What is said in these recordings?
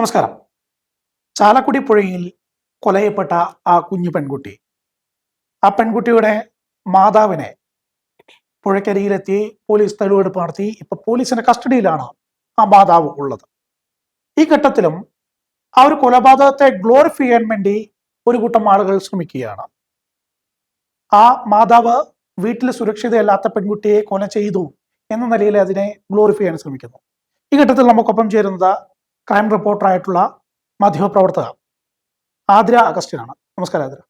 നമസ്കാരം. ചാലക്കുടി പുഴയിൽ കൊലയപ്പെട്ട ആ കുഞ്ഞു പെൺകുട്ടി. ആ പെൺകുട്ടിയുടെ മാതാവിനെ പുഴക്കരിയിലെത്തി പോലീസ് തെളിവെടുപ്പ് നടത്തി. ഇപ്പൊ പോലീസിന്റെ കസ്റ്റഡിയിലാണ് ആ മാതാവ് ഉള്ളത്. ഈ ഘട്ടത്തിലും ആ ഒരു കൊലപാതകത്തെ ഗ്ലോറിഫൈ ചെയ്യാൻ വേണ്ടി ഒരു കൂട്ടം ആളുകൾ ശ്രമിക്കുകയാണ്. ആ മാതാവ് വീട്ടിൽ സുരക്ഷിതയല്ലാത്ത പെൺകുട്ടിയെ കൊല ചെയ്തു എന്ന നിലയിൽ അതിനെ ഗ്ലോറിഫൈ ചെയ്യാൻ ശ്രമിക്കുന്നു. ഈ ഘട്ടത്തിൽ നമുക്കൊപ്പം ചേരുന്നത് ക്രൈം റിപ്പോർട്ടറായിട്ടുള്ള മാധ്യമപ്രവർത്തക ആതിര അഗസ്റ്റിനാണ്. നമസ്കാരം ആതിര.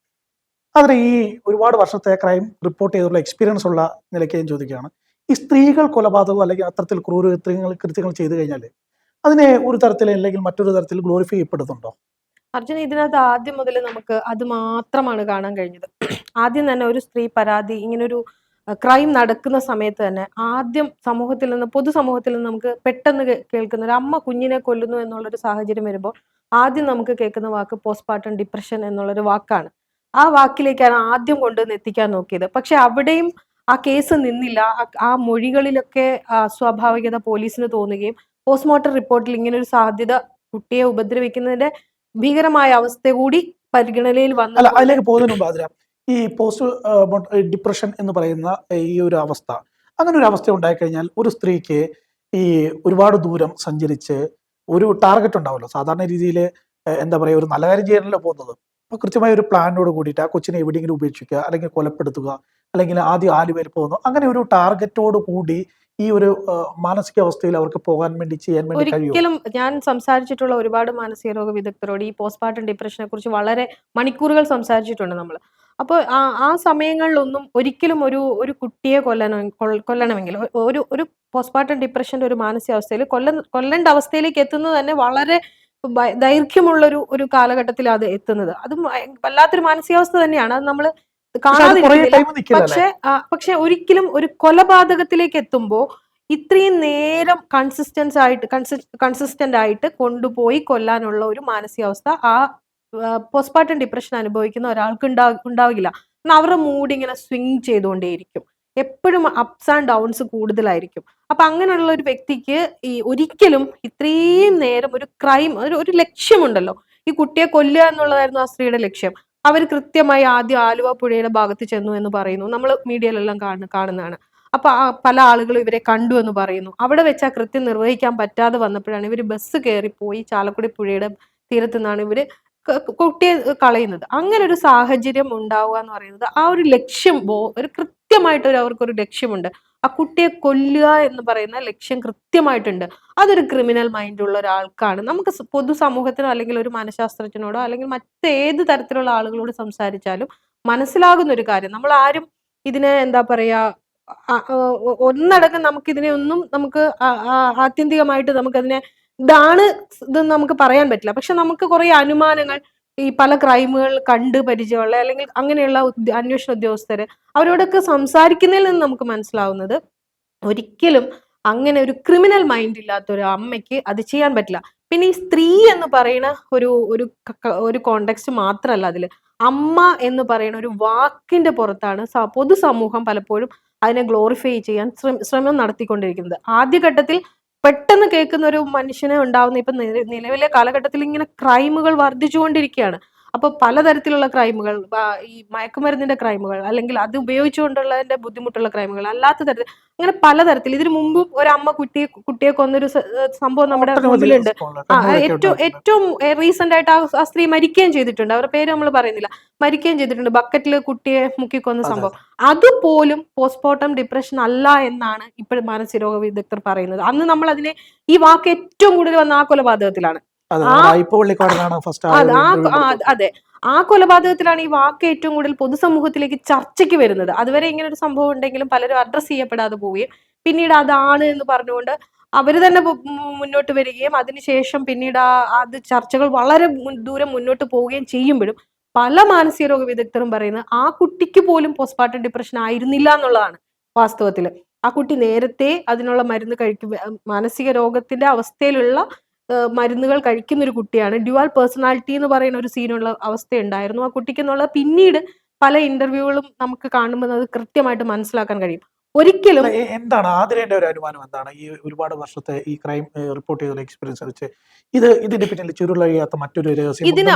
ആതിര ഈ ഒരുപാട് വർഷത്തെ ക്രൈം റിപ്പോർട്ട് ചെയ്തുള്ള എക്സ്പീരിയൻസ് ഉള്ള നിലയ്ക്ക് ഞാൻ ചോദിക്കുകയാണ്. ഈ സ്ത്രീകൾ കൊലപാതകം അല്ലെങ്കിൽ അത്തരത്തിൽ ക്രൂര കൃത്യങ്ങൾ കൃത്യങ്ങൾ ചെയ്തു കഴിഞ്ഞാൽ അതിനെ ഒരു തരത്തിൽ അല്ലെങ്കിൽ മറ്റൊരു തരത്തിൽ ഗ്ലോറിഫൈ ചെയ്യപ്പെടുന്നുണ്ടോ? അർജുന ഇതിനകത്ത് ആദ്യം മുതൽ നമുക്ക് അത് മാത്രമാണ് കാണാൻ കഴിഞ്ഞത്. ആദ്യം തന്നെ ഒരു സ്ത്രീ പരാതി ഇങ്ങനൊരു ക്രൈം നടക്കുന്ന സമയത്ത് തന്നെ ആദ്യം സമൂഹത്തിൽ നിന്ന് പൊതുസമൂഹത്തിൽ നിന്ന് നമുക്ക് പെട്ടെന്ന് കേൾക്കുന്ന ഒരു അമ്മ കുഞ്ഞിനെ കൊല്ലുന്നു എന്നുള്ളൊരു സാഹചര്യം വരുമ്പോൾ ആദ്യം നമുക്ക് കേൾക്കുന്ന വാക്ക് പോസ്റ്റ്മോർട്ടം ഡിപ്രഷൻ എന്നുള്ളൊരു വാക്കാണ്. ആ വാക്കിലേക്കാണ് ആദ്യം കൊണ്ടുവന്ന് എത്തിക്കാൻ നോക്കിയത്. പക്ഷെ അവിടെയും ആ കേസ് നിന്നില്ല. ആ- മൊഴികളിലൊക്കെ സ്വാഭാവികത പോലീസിന് തോന്നുകയും പോസ്റ്റ്മോർട്ടം റിപ്പോർട്ടിൽ ഇങ്ങനെ ഒരു സാധ്യത കുട്ടിയെ ഉപദ്രവിക്കുന്നതിന്റെ ഭീകരമായ അവസ്ഥ കൂടി പരിഗണനയിൽ വന്നു അതിലേക്ക് പോകുന്നതിന് ഈ പോസ്റ്റ് ഡിപ്രഷൻ എന്ന് പറയുന്ന ഈ ഒരു അവസ്ഥ. അങ്ങനെ ഒരു അവസ്ഥ ഉണ്ടായിക്കഴിഞ്ഞാൽ ഒരു സ്ത്രീക്ക് ഈ ഒരുപാട് ദൂരം സഞ്ചരിച്ച് ഒരു ടാർഗറ്റ് ഉണ്ടാവുമല്ലോ സാധാരണ രീതിയിൽ എന്താ പറയുക ഒരു നല്ല കാര്യം ചെയ്യാനല്ലോ പോകുന്നത്. അപ്പൊ കൃത്യമായ ഒരു പ്ലാനോട് കൂടിയിട്ട് ആ കൊച്ചിനെ എവിടെയെങ്കിലും ഉപേക്ഷിക്കുക അല്ലെങ്കിൽ കൊലപ്പെടുത്തുക അല്ലെങ്കിൽ ആദ്യം ആലുവയിൽ പോകുന്നു. അങ്ങനെ ഒരു ടാർഗറ്റോട് കൂടി ഈ ഒരു മാനസിക മാനസികാവസ്ഥയിൽ അവർക്ക് പോകാൻ വേണ്ടി ചെയ്യാൻ വേണ്ടി ഒരിക്കലും ഞാൻ സംസാരിച്ചിട്ടുള്ള ഒരുപാട് മാനസിക രോഗ വിദഗ്ധരോട് ഈ പോസ്റ്റ്മോർട്ടം ഡിപ്രഷനെ കുറിച്ച് വളരെ മണിക്കൂറുകൾ സംസാരിച്ചിട്ടുണ്ട് നമ്മൾ അപ്പോൾ ആ ആ സമയങ്ങളിലൊന്നും ഒരിക്കലും ഒരു ഒരു കുട്ടിയെ കൊല്ലണം കൊൽ- കൊല്ലണമെങ്കിൽ ഒരു ഒരു പോസ്റ്റ്മോർട്ടം ഡിപ്രഷന്റെ ഒരു മാനസികാവസ്ഥയിൽ കൊല്ല കൊല്ലേണ്ട അവസ്ഥയിലേക്ക് എത്തുന്നത് തന്നെ വളരെ ദൈർഘ്യമുള്ളൊരു ഒരു കാലഘട്ടത്തിലാണ് അത് എത്തുന്നത്. അത് വല്ലാത്തൊരു മാനസികാവസ്ഥ തന്നെയാണ്. അത് നമ്മൾ നിൽക്കില്ല പക്ഷെ പക്ഷെ ഒരിക്കലും ഒരു കൊലപാതകത്തിലേക്ക് എത്തുമ്പോൾ ഇത്രയും നേരം കൺസിസ്റ്റൻസ് ആയിട്ട് കൺസിസ്റ്റന്റ് ആയിട്ട് കൊണ്ടുപോയി കൊല്ലാനുള്ള ഒരു മാനസികാവസ്ഥ ആ പോസ്റ്റ്മോർട്ടം ഡിപ്രഷൻ അനുഭവിക്കുന്ന ഒരാൾക്ക് ഉണ്ടാ ഉണ്ടാവില്ല. എന്നാൽ അവരുടെ മൂഡ് ഇങ്ങനെ സ്വിങ് ചെയ്തുകൊണ്ടേയിരിക്കും. എപ്പോഴും അപ്സ് ആൻഡ് ഡൗൺസ് കൂടുതലായിരിക്കും. അപ്പൊ അങ്ങനെയുള്ള ഒരു വ്യക്തിക്ക് ഈ ഒരിക്കലും ഇത്രയും നേരം ഒരു ക്രൈം ഒരു ഒരു ലക്ഷ്യമുണ്ടല്ലോ. ഈ കുട്ടിയെ കൊല്ലുക എന്നുള്ളതായിരുന്നു ആ സ്ത്രീയുടെ ലക്ഷ്യം. അവർ കൃത്യമായി ആദ്യം ആലുവ പുഴയുടെ ഭാഗത്ത് ചെന്നു എന്ന് പറയുന്നു. നമ്മൾ മീഡിയയിലെല്ലാം കാണു കാണുന്നതാണ്. അപ്പൊ പല ആളുകളും ഇവരെ കണ്ടു എന്ന് പറയുന്നു. അവിടെ വെച്ച് ആ കൃത്യം നിർവഹിക്കാൻ പറ്റാതെ വന്നപ്പോഴാണ് ഇവർ ബസ് കയറി പോയി ചാലക്കുടി പുഴയുടെ തീരത്തു നിന്നാണ് ക- കുട്ടിയെ കളയുന്നത്. അങ്ങനെ ഒരു സാഹചര്യം ഉണ്ടാവുക എന്ന് പറയുന്നത് ആ ഒരു ലക്ഷ്യം ഒരു കൃത്യമായിട്ട് ഒരു അവർക്കൊരു ലക്ഷ്യമുണ്ട്. ആ കുട്ടിയെ കൊല്ലുക എന്ന് പറയുന്ന ലക്ഷ്യം കൃത്യമായിട്ടുണ്ട്. അതൊരു ക്രിമിനൽ മൈൻഡ് ഉള്ള ഒരാൾക്കാണ്. നമുക്ക് പൊതു പൊതുസമൂഹത്തിനോ അല്ലെങ്കിൽ ഒരു മനഃശാസ്ത്രജ്ഞനോടോ അല്ലെങ്കിൽ മറ്റേത് തരത്തിലുള്ള ആളുകളോട് സംസാരിച്ചാലും മനസ്സിലാകുന്ന ഒരു കാര്യം. നമ്മൾ ആരും ഇതിനെ എന്താ പറയാ നമുക്കിതിനെ ഒന്നടങ്കം നമുക്ക് ഇതിനെ ഒന്നും നമുക്ക് ആത്യന്തികമായിട്ട് നമുക്കതിനെ ഇതാണ് ഇതെന്ന് നമുക്ക് പറയാൻ പറ്റില്ല. പക്ഷെ നമുക്ക് കുറെ അനുമാനങ്ങൾ ഈ പല ക്രൈമുകൾ കണ്ട് പരിചയമുള്ള അല്ലെങ്കിൽ അങ്ങനെയുള്ള അന്വേഷണ ഉദ്യോഗസ്ഥര് അവരോടൊക്കെ സംസാരിക്കുന്നതിൽ നിന്ന് നമുക്ക് മനസ്സിലാവുന്നത് ഒരിക്കലും അങ്ങനെ ഒരു ക്രിമിനൽ മൈൻഡ് ഇല്ലാത്ത ഒരു അമ്മയ്ക്ക് അത് ചെയ്യാൻ പറ്റില്ല. പിന്നെ ഈ സ്ത്രീ എന്ന് പറയുന്ന ഒരു ഒരു ഒരു കോണ്ടെക്സ്റ്റ് മാത്രമല്ല അതിൽ. അമ്മ എന്ന് പറയുന്ന ഒരു വാക്കിന്റെ പുറത്താണ് പൊതുസമൂഹം പലപ്പോഴും അതിനെ ഗ്ലോറിഫൈ ചെയ്യാൻ ശ്രമം നടത്തിക്കൊണ്ടിരിക്കുന്നത്. ആദ്യഘട്ടത്തിൽ പെട്ടെന്ന് കേൾക്കുന്ന ഒരു മനുഷ്യനെ ഉണ്ടാവുന്ന ഇപ്പൊ നിലവിലെ കാലഘട്ടത്തിൽ ഇങ്ങനെ ക്രൈമുകൾ വർദ്ധിച്ചുകൊണ്ടിരിക്കുകയാണ്. അപ്പൊ പലതരത്തിലുള്ള ക്രൈമുകൾ ഈ മയക്കുമരുന്നിന്റെ ക്രൈമുകൾ അല്ലെങ്കിൽ അത് ഉപയോഗിച്ചുകൊണ്ടുള്ളതിന്റെ ബുദ്ധിമുട്ടുള്ള ക്രൈമുകൾ അല്ലാത്ത തരത്തിൽ അങ്ങനെ പലതരത്തിൽ. ഇതിനു മുമ്പും ഒരു അമ്മ കുട്ടിയെ കുട്ടിയെ കൊന്നൊരു സംഭവം നമ്മുടെ മുമ്പിലുണ്ട്. ഏറ്റവും. ഏറ്റവും റീസെന്റ് ആയിട്ട് ആ സ്ത്രീ മരിക്കുകയും ചെയ്തിട്ടുണ്ട്. അവരുടെ പേര് നമ്മൾ പറയുന്നില്ല. മരിക്കുകയും ചെയ്തിട്ടുണ്ട്. ബക്കറ്റിൽ കുട്ടിയെ മുക്കിക്കൊന്ന കൊന്ന സംഭവം. അതുപോലും പോസ്റ്റ്മോർട്ടം ഡിപ്രഷൻ അല്ല എന്നാണ് ഇപ്പോഴും മാനസികരോഗ വിദഗ്ധർ പറയുന്നത്. അന്ന് നമ്മൾ അതിനെ ഈ വാക്ക് ഏറ്റവും കൂടുതൽ വന്ന ആ കൊലപാതകത്തിലാണ്. അതെ ആ- കൊലപാതകത്തിലാണ് ഈ വാക്ക് ഏറ്റവും കൂടുതൽ പൊതുസമൂഹത്തിലേക്ക് ചർച്ചയ്ക്ക് വരുന്നത്. അതുവരെ ഇങ്ങനെ ഒരു സംഭവം ഉണ്ടെങ്കിലും പലരും അഡ്രസ് ചെയ്യപ്പെടാതെ പോവുകയും പിന്നീട് അതാണ് എന്ന് പറഞ്ഞുകൊണ്ട് അവർ തന്നെ മുന്നോട്ട് വരികയും അതിനുശേഷം പിന്നീട് ആ അത് ചർച്ചകൾ വളരെ ദൂരം മുന്നോട്ട് പോവുകയും ചെയ്യുമ്പോഴും പല മാനസിക രോഗ വിദഗ്ധരും പറയുന്നത് ആ കുട്ടിക്ക് പോലും പോസ്റ്റ്മോർട്ടം ഡിപ്രഷൻ ആയിരുന്നില്ല എന്നുള്ളതാണ് വാസ്തവത്തിൽ ആ കുട്ടി നേരത്തെ അതിനുള്ള മരുന്ന് കഴിക്കും മാനസിക രോഗത്തിന്റെ അവസ്ഥയിലുള്ള മരുന്നുകൾ കഴിക്കുന്ന ഒരു കുട്ടിയാണ്. ഡ്യുവൽ പേഴ്സണാലിറ്റി എന്ന് പറയുന്ന ഒരു സീനുള്ള അവസ്ഥ ഉണ്ടായിരുന്നു ആ കുട്ടിക്ക് എന്നുള്ള പിന്നീട് പല ഇന്റർവ്യൂകളും നമുക്ക് കാണുമ്പോൾ അത് കൃത്യമായിട്ട് മനസ്സിലാക്കാൻ കഴിയും. ഒരിക്കലും എന്താണ് ആതിരേന്റെ ഒരു അനുമാനം എന്താണ്? ഈ ഒരുപാട് വർഷത്തെ ഈ ക്രൈം റിപ്പോർട്ട് ചെയ്ത എക്സ്പീരിയൻസ് വെച്ച് ഇത് ഇതിന്റെ പിന്നിൽ ചുരുളഴിയാത്ത മറ്റൊരു രഹസ്യം ഇതിന്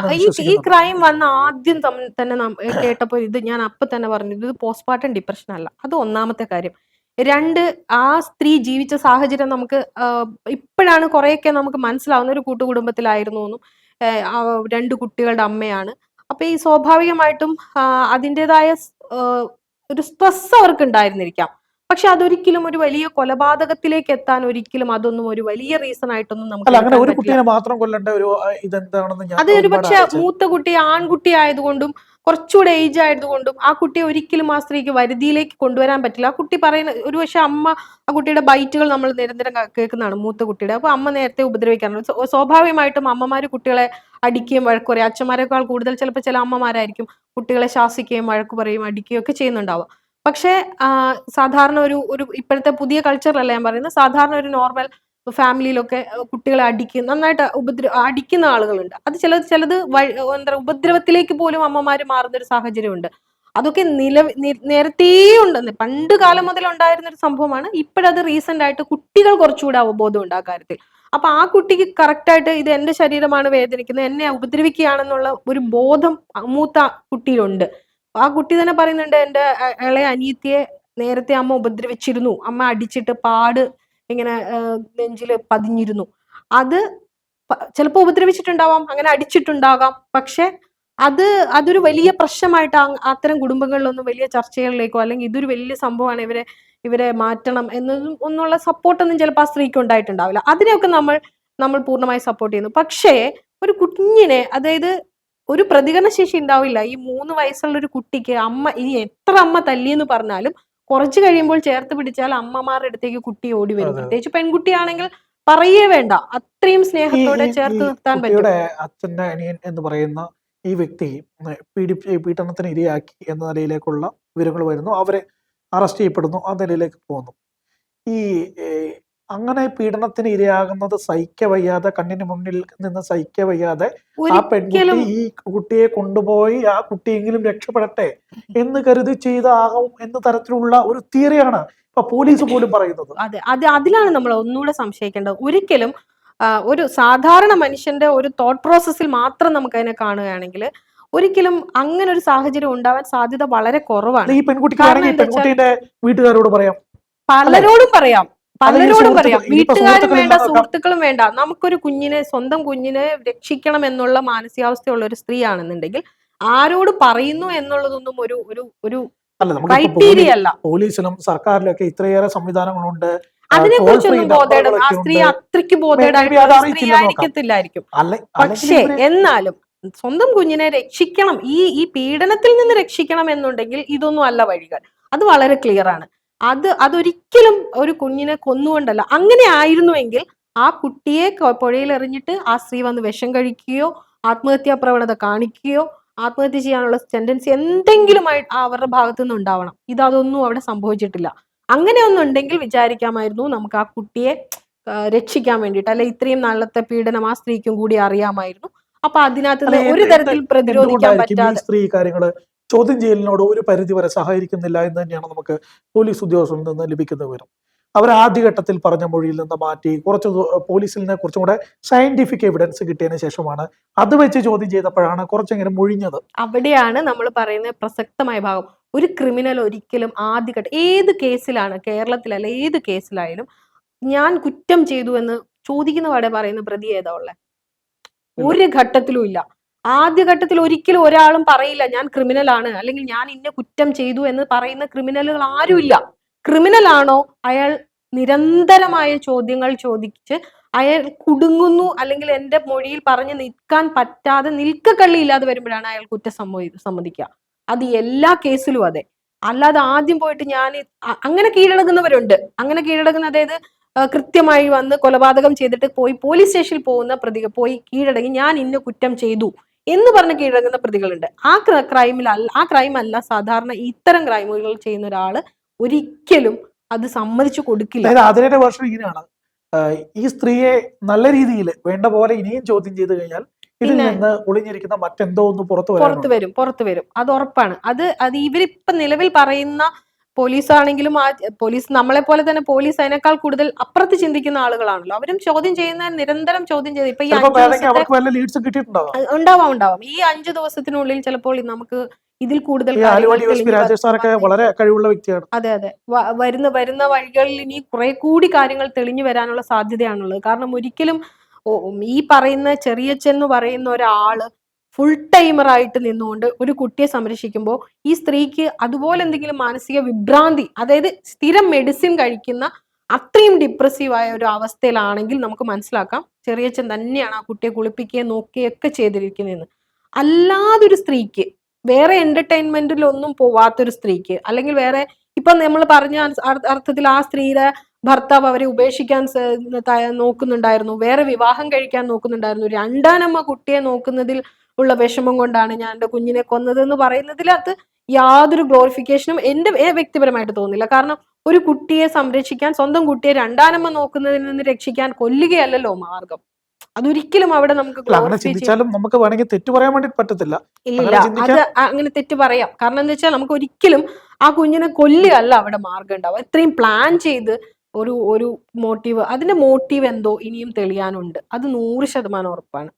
ഈ ക്രൈം വന്ന ആദ്യം തന്നെ കേട്ടപ്പോൾ ഇത് ഞാൻ അപ്പൊ തന്നെ പറഞ്ഞു ഇത് പോസ്റ്റ്മോർട്ടം ഡിപ്രഷൻ അല്ല അത് ഒന്നാമത്തെ കാര്യം. രണ്ട് ആ സ്ത്രീ ജീവിച്ച സാഹചര്യം നമുക്ക് ഇപ്പോഴാണ് കുറെയൊക്കെ നമുക്ക് മനസ്സിലാവുന്ന ഒരു കൂട്ടുകുടുംബത്തിലായിരുന്നു എന്നും രണ്ട് കുട്ടികളുടെ അമ്മയാണ്. അപ്പൊ ഈ സ്വാഭാവികമായിട്ടും അതിന്റെതായ ഒരു സ്ട്രെസ് അവർക്ക് ഉണ്ടായിരുന്നിരിക്കാം പക്ഷെ അതൊരിക്കലും ഒരു വലിയ കൊലപാതകത്തിലേക്ക് എത്താൻ ഒരിക്കലും അതൊന്നും ഒരു വലിയ റീസൺ ആയിട്ടൊന്നും നമുക്ക് ഒരു കുട്ടിയെ മാത്രം കൊല്ലേണ്ട ഒരു ഇതെന്താണെന്ന് അത് ഒരു പക്ഷെ മൂത്ത കുട്ടി ആൺകുട്ടി ആയതുകൊണ്ടും കുറച്ചുകൂടെ ഏജ് ആയതുകൊണ്ടും ആ കുട്ടിയെ ഒരിക്കലും ആ സ്ത്രീക്ക് വരുതിയിലേക്ക് കൊണ്ടുവരാൻ പറ്റില്ല. ആ കുട്ടി പറയുന്ന ഒരു പക്ഷെ അമ്മ ആ കുട്ടിയുടെ ബൈറ്റുകൾ നമ്മൾ നിരന്തരം കേൾക്കുന്നതാണ് മൂത്ത കുട്ടിയുടെ. അപ്പൊ അമ്മ നേരത്തെ ഉപദ്രവിക്കാറുണ്ട്. സ്വ- സ്വാഭാവികമായിട്ടും അമ്മമാർ കുട്ടികളെ അടിക്കുകയും വഴക്ക് പറയും. അച്ഛന്മാരെക്കാൾ കൂടുതൽ ചിലപ്പോൾ ചില അമ്മമാരായിരിക്കും കുട്ടികളെ ശാസിക്കുകയും വഴക്ക് പറയും അടിക്കുകയും ഒക്കെ ചെയ്യുന്നുണ്ടാവുക. പക്ഷേ സാധാരണ ഒരു ഒരു ഇപ്പോഴത്തെ പുതിയ കൾച്ചറിലല്ല ഞാൻ പറയുന്നത്. സാധാരണ ഒരു നോർമൽ ഫാമിലിയിലൊക്കെ കുട്ടികളെ അടിക്ക് നന്നായിട്ട് ഉപദ്ര അടിക്കുന്ന ആളുകളുണ്ട്. അത് ചില ചിലത് എന്താ ഉപദ്രവത്തിലേക്ക് പോലും അമ്മമാര് മാറുന്ന ഒരു സാഹചര്യമുണ്ട്. അതൊക്കെ നില നേരത്തെ പണ്ട് കാലം മുതൽ ഉണ്ടായിരുന്ന ഒരു സംഭവമാണ്. ഇപ്പോഴത് റീസെന്റ് ആയിട്ട് കുട്ടികൾ കുറച്ചുകൂടെ അവബോധം ഉണ്ട് ആ കാര്യത്തിൽ. അപ്പൊ ആ കുട്ടിക്ക് കറക്റ്റ് ആയിട്ട് ഇത് എന്റെ ശരീരമാണ് വേദനിക്കുന്നത് എന്നെ ഉപദ്രവിക്കുകയാണെന്നുള്ള ഒരു ബോധം മൂത്ത കുട്ടിയിലുണ്ട്. ആ കുട്ടി തന്നെ പറയുന്നുണ്ട് എന്റെ ഇളയ അനിയത്തിയെ നേരത്തെ അമ്മ ഉപദ്രവിച്ചിരുന്നു. അമ്മ അടിച്ചിട്ട് പാട് ഇങ്ങനെ നെഞ്ചിൽ പതിഞ്ഞിരുന്നു. അത് ചിലപ്പോൾ ചിലപ്പോ ഉപദ്രവിച്ചിട്ടുണ്ടാവാം അങ്ങനെ അടിച്ചിട്ടുണ്ടാകാം. പക്ഷെ അത് അതൊരു വലിയ പ്രശ്നമായിട്ട് അത്തരം കുടുംബങ്ങളിലൊന്നും വലിയ ചർച്ചകളിലേക്കോ അല്ലെങ്കിൽ ഇതൊരു വലിയ സംഭവമാണ് ഇവരെ ഇവരെ മാറ്റണം എന്നതും ഒന്നുള്ള സപ്പോർട്ടൊന്നും ചിലപ്പോൾ ആ സ്ത്രീക്ക് ഉണ്ടായിട്ടുണ്ടാവില്ല. അതിനെയൊക്കെ നമ്മൾ നമ്മൾ പൂർണമായി സപ്പോർട്ട് ചെയ്യുന്നു. പക്ഷേ ഒരു കുഞ്ഞിനെ അതായത് ഒരു പ്രതികരണ ശേഷി ഉണ്ടാവില്ല. ഈ മൂന്ന് വയസ്സുള്ള ഒരു കുട്ടിക്ക് അമ്മ ഇനി എത്ര അമ്മ തല്ലിയെന്ന് പറഞ്ഞാലും കുറച്ച് കഴിയുമ്പോൾ ചേർത്ത് പിടിച്ചാൽ അമ്മമാരുടെ അടുത്തേക്ക് കുട്ടി ഓടി വരും. പ്രത്യേകിച്ച് പെൺകുട്ടിയാണെങ്കിൽ പറയേ വേണ്ട. അത്രയും സ്നേഹത്തോടെ ചേർത്ത് നിർത്താൻ പറ്റും. കുട്ടിയുടെ അച്ഛന്റെ അനിയൻ എന്ന് പറയുന്ന ഈ വ്യക്തി പീഡി പീഡനത്തിന് ഇരയാക്കി എന്ന നിലയിലേക്കുള്ള വിവരങ്ങൾ വരുന്നു. അവരെ അറസ്റ്റ് ചെയ്യപ്പെടുന്നു. ആ നിലയിലേക്ക് പോകുന്നു. ഈ അങ്ങനെ പീഡനത്തിന് ഇരയാകുന്നത് സഹിക്ക വയ്യാതെ കണ്ണിന് മുന്നിൽ നിന്ന് സഹിക്ക വയ്യാതെ ആ പെൺകുട്ടി ഈ കുട്ടിയെ കൊണ്ടുപോയി ആ കുട്ടിയെങ്കിലും രക്ഷപ്പെടട്ടെ എന്ന് കരുതി ചെയ്താകും എന്ന തരത്തിലുള്ള ഒരു തിയറിയാണ് ഇപ്പൊ പോലീസ് പോലും പറയുന്നത്. അതെ അത് അതിലാണ് നമ്മൾ ഒന്നുകൂടെ സംശയിക്കേണ്ടത്. ഒരിക്കലും ഒരു സാധാരണ മനുഷ്യന്റെ ഒരു തോട്ട് പ്രോസസ്സിൽ മാത്രം നമുക്ക് അതിനെ കാണുകയാണെങ്കിൽ ഒരിക്കലും അങ്ങനെ ഒരു സാഹചര്യം ഉണ്ടാവാൻ സാധ്യത വളരെ കുറവാണ്. ഈ പെൺകുട്ടിക്ക് കാരണം വേണമെങ്കിൽ ഈ എന്താ വെച്ചാൽ- പെൺകുട്ടിയുടെ വീട്ടുകാരോട് പറയാം. പലരോടും പറയാം. പലരോടും പറയാം. വീട്ടുകാരും വേണ്ട സുഹൃത്തുക്കളും വേണ്ട. നമുക്കൊരു കുഞ്ഞിനെ സ്വന്തം കുഞ്ഞിനെ രക്ഷിക്കണം എന്നുള്ള മാനസികാവസ്ഥയുള്ള ഒരു സ്ത്രീ ആണെന്നുണ്ടെങ്കിൽ ആരോട് പറയുന്നു എന്നുള്ളതൊന്നും ഒരു ഒരു ഒരു ക്രൈറ്റീരിയ അല്ല. പോലീസിലും സർക്കാരിലൊക്കെ ഇത്രയേറെ സംവിധാനങ്ങളുണ്ട്. അതിനെ കുറിച്ചൊന്നും ബോധേഡ് ആ സ്ത്രീ. അത്രയ്ക്ക് Maybe ബോധേഡ് സ്ത്രീ ആയിരിക്കത്തില്ലായിരിക്കും. പക്ഷേ എന്നാലും സ്വന്തം കുഞ്ഞിനെ രക്ഷിക്കണം. ഈ ഈ പീഡനത്തിൽ നിന്ന് രക്ഷിക്കണം എന്നുണ്ടെങ്കിൽ ഇതൊന്നും അല്ല വഴികൾ. അത് വളരെ ക്ലിയർ ആണ്. അത് അതൊരിക്കലും ഒരു കുഞ്ഞിനെ കൊന്നുകൊണ്ടല്ല. അങ്ങനെ ആയിരുന്നുവെങ്കിൽ ആ കുട്ടിയെ എറിഞ്ഞിട്ട് ആ സ്ത്രീ വന്ന് വിഷം കഴിക്കുകയോ ആത്മഹത്യാ പ്രവണത കാണിക്കുകയോ ആത്മഹത്യ ചെയ്യാനുള്ള ടെൻഡൻസി എന്തെങ്കിലുമായി അവരുടെ ഭാഗത്തു നിന്ന് ഉണ്ടാവണം. ഇത് അതൊന്നും അവിടെ സംഭവിച്ചിട്ടില്ല. അങ്ങനെ ഒന്നും ഉണ്ടെങ്കിൽ വിചാരിക്കാമായിരുന്നു നമുക്ക് ആ കുട്ടിയെ രക്ഷിക്കാൻ വേണ്ടിയിട്ട്. അല്ലെ ഇത്രയും നാളത്തെ പീഡനം ആ സ്ത്രീക്കും കൂടി അറിയാമായിരുന്നു. അപ്പൊ അതിനകത്ത് ഒരു തരത്തിൽ പ്രതിരോധിക്കാൻ പറ്റാതെ സ്ത്രീ കാര്യങ്ങൾ ചോദ്യം ചെയ്യലിനോട് ഒരു പരിധി വരെ സഹകരിക്കുന്നില്ല എന്ന് തന്നെയാണ് നമുക്ക് പോലീസ് ഉദ്യോഗസ്ഥരിൽ നിന്ന് ലഭിക്കുന്ന വിവരം. അവർ ആദ്യഘട്ടത്തിൽ പറഞ്ഞ മൊഴിയിൽ നിന്ന് മാറ്റി കുറച്ച് പോലീസിൽ നിന്ന് കുറച്ചും കൂടെ സയന്റിഫിക് എവിഡൻസ് കിട്ടിയതിന് ശേഷമാണ് അത് വെച്ച് ചോദ്യം ചെയ്തപ്പോഴാണ് കുറച്ചെങ്കിലും മുഴിഞ്ഞത്. അവിടെയാണ് നമ്മൾ പറയുന്ന പ്രസക്തമായ ഭാഗം. ഒരു ക്രിമിനൽ ഒരിക്കലും ആദ്യഘട്ടം ഏത് കേസിലാണ് കേരളത്തിലല്ല ഏത് കേസിലായാലും ഞാൻ കുറ്റം ചെയ്തു എന്ന് ചോദിക്കുന്ന പാടെ പറയുന്ന പ്രതി ഏതാ ഉള്ളത് ഒരു ഘട്ടത്തിലും ഇല്ല. ആദ്യഘട്ടത്തിൽ ഒരിക്കലും ഒരാളും പറയില്ല ഞാൻ ക്രിമിനൽ ആണ് അല്ലെങ്കിൽ ഞാൻ ഇന്ന കുറ്റം ചെയ്തു എന്ന് പറയുന്ന ക്രിമിനലുകൾ ആരുമില്ല. ക്രിമിനൽ ആണോ? അയാൾ നിരന്തരമായ ചോദ്യങ്ങൾ ചോദിച്ച് അയാൾ കുടുങ്ങുന്നു അല്ലെങ്കിൽ എന്റെ മൊഴിയിൽ പറഞ്ഞ് നിൽക്കാൻ പറ്റാതെ നിൽക്കക്കള്ളി ഇല്ലാതെ വരുമ്പോഴാണ് അയാൾ കുറ്റം സമ്മതി സമ്മതിക്കുക. അത് എല്ലാ കേസിലും അതെ. അല്ലാതെ ആദ്യം പോയിട്ട് ഞാൻ അങ്ങനെ കീഴടങ്ങുന്നവരുണ്ട്. അങ്ങനെ കീഴടങ്ങുന്ന അതായത് കൃത്യമായി വന്ന് കൊലപാതകം ചെയ്തിട്ട് പോയി പോലീസ് സ്റ്റേഷനിൽ പോകുന്ന പ്രതി പോയി കീഴടങ്ങി ഞാൻ ഇന്ന കുറ്റം ചെയ്തു എന്ന് പറഞ്ഞ് കീഴടങ്ങുന്ന പ്രതികളുണ്ട്. ആ ക്രൈമിൽ ആ ക്രൈം അല്ല സാധാരണ ഇത്തരം ക്രൈമുകൾ ചെയ്യുന്ന ഒരാൾ ഒരിക്കലും അത് സമ്മതിച്ചു കൊടുക്കില്ല. അതിനൊരു വർഷം ഇങ്ങനെയാണ്. ഈ സ്ത്രീയെ നല്ല രീതിയിൽ വേണ്ട പോലെ ഇനിയും ചോദ്യം ചെയ്തു കഴിഞ്ഞാൽ ഇതിൽ നിന്ന് ഒളിഞ്ഞിരിക്കുന്ന മറ്റെന്തോ ഒന്ന് പുറത്തു പുറത്തു വരും പുറത്തു വരും. അത് ഉറപ്പാണ്. അത് അത് ഇവരിപ്പൊ നിലവിൽ പറയുന്ന പോലീസ് ആണെങ്കിലും ആ പോലീസ് നമ്മളെ പോലെ തന്നെ പോലീസ് അതിനേക്കാൾ കൂടുതൽ അപ്പുറത്ത് ചിന്തിക്കുന്ന ആളുകളാണല്ലോ. അവരും ചോദ്യം ചെയ്യുന്ന നിരന്തരം ചോദ്യം ചെയ്ത് ഇപ്പൊ ഈ ഉണ്ടാവാം ഉണ്ടാവാം. ഈ അഞ്ചു ദിവസത്തിനുള്ളിൽ ചിലപ്പോൾ നമുക്ക് ഇതിൽ കൂടുതൽ. വളരെ കഴിവുള്ള വ്യക്തിയാണ്. അതെ അതെ. വരുന്ന വരുന്ന വഴികളിൽ ഇനി കുറെ കൂടി കാര്യങ്ങൾ തെളിഞ്ഞു വരാനുള്ള സാധ്യതയാണുള്ളത്. കാരണം ഒരിക്കലും ഈ പറയുന്ന ചെറിയച്ചെന്ന് എന്ന് പറയുന്ന ഒരാൾ ഫുൾ ടൈമറായിട്ട് നിന്നുകൊണ്ട് ഒരു കുട്ടിയെ സംരക്ഷിക്കുമ്പോൾ ഈ സ്ത്രീക്ക് അതുപോലെ എന്തെങ്കിലും മാനസിക വിഭ്രാന്തി അതായത് സ്ഥിരം മെഡിസിൻ കഴിക്കുന്ന അത്രയും ഡിപ്രസീവ് ആയ ഒരു അവസ്ഥയിലാണെങ്കിൽ നമുക്ക് മനസ്സിലാക്കാം ചെറിയച്ഛൻ തന്നെയാണ് ആ കുട്ടിയെ കുളിപ്പിക്കുകയും നോക്കുകയൊക്കെ ചെയ്തിരിക്കുന്നതെന്ന്. അല്ലാതൊരു സ്ത്രീക്ക് വേറെ എന്റർടൈൻമെന്റിലൊന്നും പോവാത്തൊരു സ്ത്രീക്ക് അല്ലെങ്കിൽ വേറെ ഇപ്പൊ നമ്മൾ പറഞ്ഞ അർത്ഥത്തിൽ ആ സ്ത്രീയുടെ ഭർത്താവ് അവരെ ഉപേക്ഷിക്കാൻ നോക്കുന്നുണ്ടായിരുന്നു വേറെ വിവാഹം കഴിക്കാൻ നോക്കുന്നുണ്ടായിരുന്നു രണ്ടാനമ്മ കുട്ടിയെ നോക്കുന്നതിൽ ഉള്ള വിഷമം കൊണ്ടാണ് ഞാൻ എന്റെ കുഞ്ഞിനെ കൊന്നത് എന്ന് പറയുന്നതിൽ അത് യാതൊരു ഗ്ലോറിഫിക്കേഷനും എന്റെ വ്യക്തിപരമായിട്ട് തോന്നില്ല. കാരണം ഒരു കുട്ടിയെ സംരക്ഷിക്കാൻ സ്വന്തം കുട്ടിയെ രണ്ടാനമ്മ നോക്കുന്നതിൽ നിന്ന് രക്ഷിക്കാൻ കൊല്ലുകയല്ലല്ലോ മാർഗം. അതൊരിക്കലും അവിടെ നമുക്ക് ചിന്തിച്ചാലും നമുക്ക് വേണമെങ്കിൽ തെറ്റ് പറയാൻ വേണ്ടി പറ്റത്തില്ല. ഇല്ല അത് അങ്ങനെ തെറ്റ് പറയാം. കാരണം എന്താ വെച്ചാൽ നമുക്ക് ഒരിക്കലും ആ കുഞ്ഞിനെ കൊല്ലുകയല്ല അവിടെ മാർഗം ഉണ്ടാവും ഇത്രയും പ്ലാൻ ചെയ്ത് ഒരു ഒരു മോട്ടീവ് അതിന്റെ മോട്ടീവ് എന്തോ ഇനിയും തെളിയാനുണ്ട്. അത് നൂറ് ശതമാനം ഉറപ്പാണ്.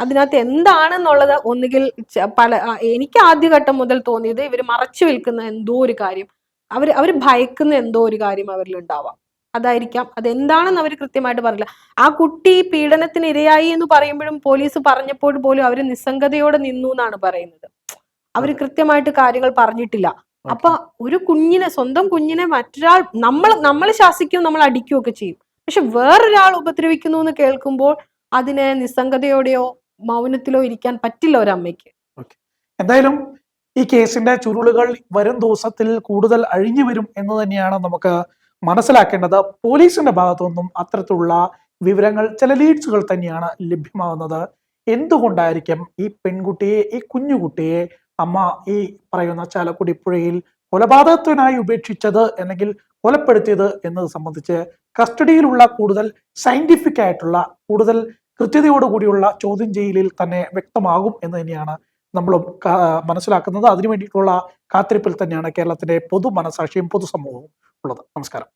അതിനകത്ത് എന്താണെന്നുള്ളത് ഒന്നുകിൽ പല എനിക്ക് ആദ്യഘട്ടം മുതൽ തോന്നിയത് ഇവർ മറച്ചു വിൽക്കുന്ന എന്തോ ഒരു കാര്യം. അവർ അവർ ഭയക്കുന്ന എന്തോ ഒരു കാര്യം അവരിൽ ഉണ്ടാവാം അതായിരിക്കാം. അതെന്താണെന്ന് അവർ കൃത്യമായിട്ട് പറയില്ല. ആ കുട്ടി പീഡനത്തിന് ഇരയായി എന്ന് പറയുമ്പോഴും പോലീസ് പറഞ്ഞപ്പോൾ പോലും അവർ നിസ്സംഗതയോടെ നിന്നു എന്നാണ് പറയുന്നത്. അവർ കൃത്യമായിട്ട് കാര്യങ്ങൾ പറഞ്ഞിട്ടില്ല. അപ്പൊ ഒരു കുഞ്ഞിനെ സ്വന്തം കുഞ്ഞിനെ മറ്റൊരാൾ നമ്മൾ നമ്മൾ ശാസിക്കും നമ്മൾ അടിക്കുകയൊക്കെ ചെയ്യും. പക്ഷെ വേറൊരാൾ ഉപദ്രവിക്കുന്നു എന്ന് കേൾക്കുമ്പോൾ അതിനെ നിസ്സംഗതയോടെയോ മൗനത്തിലോ ഇരിക്കാൻ പറ്റില്ല ഒരമ്മയ്ക്ക്. എന്തായാലും ഈ കേസിന്റെ ചുരുളുകൾ വരും ദിവസത്തിൽ കൂടുതൽ അഴിഞ്ഞു വരും എന്ന് തന്നെയാണ് നമുക്ക് മനസ്സിലാക്കേണ്ടത്. പോലീസിന്റെ ഭാഗത്തു നിന്നും അത്തരത്തിലുള്ള വിവരങ്ങൾ ചില ലീഡ്സുകൾ തന്നെയാണ് ലഭ്യമാകുന്നത്. എന്തുകൊണ്ടായിരിക്കും ഈ പെൺകുട്ടിയെ ഈ കുഞ്ഞുകുട്ടിയെ അമ്മ ഈ പറയുന്ന ചാലക്കുടി പുഴയിൽ കൊലപാതകത്തിനായി ഉപേക്ഷിച്ചത് അല്ലെങ്കിൽ കൊലപ്പെടുത്തിയത് എന്നത് സംബന്ധിച്ച് കസ്റ്റഡിയിലുള്ള കൂടുതൽ സയന്റിഫിക് ആയിട്ടുള്ള കൂടുതൽ കൃത്യതയോടുകൂടിയുള്ള ചോദ്യം ചെയ്യലിൽ തന്നെ വ്യക്തമാകും എന്ന് തന്നെയാണ് നമ്മൾ മനസ്സിലാക്കുന്നത്. അതിനു വേണ്ടിയിട്ടുള്ള കാത്തിരിപ്പിൽ തന്നെയാണ് കേരളത്തിന്റെ പൊതു മനസാക്ഷിയും പൊതുസമൂഹവും ഉള്ളത്. നമസ്കാരം.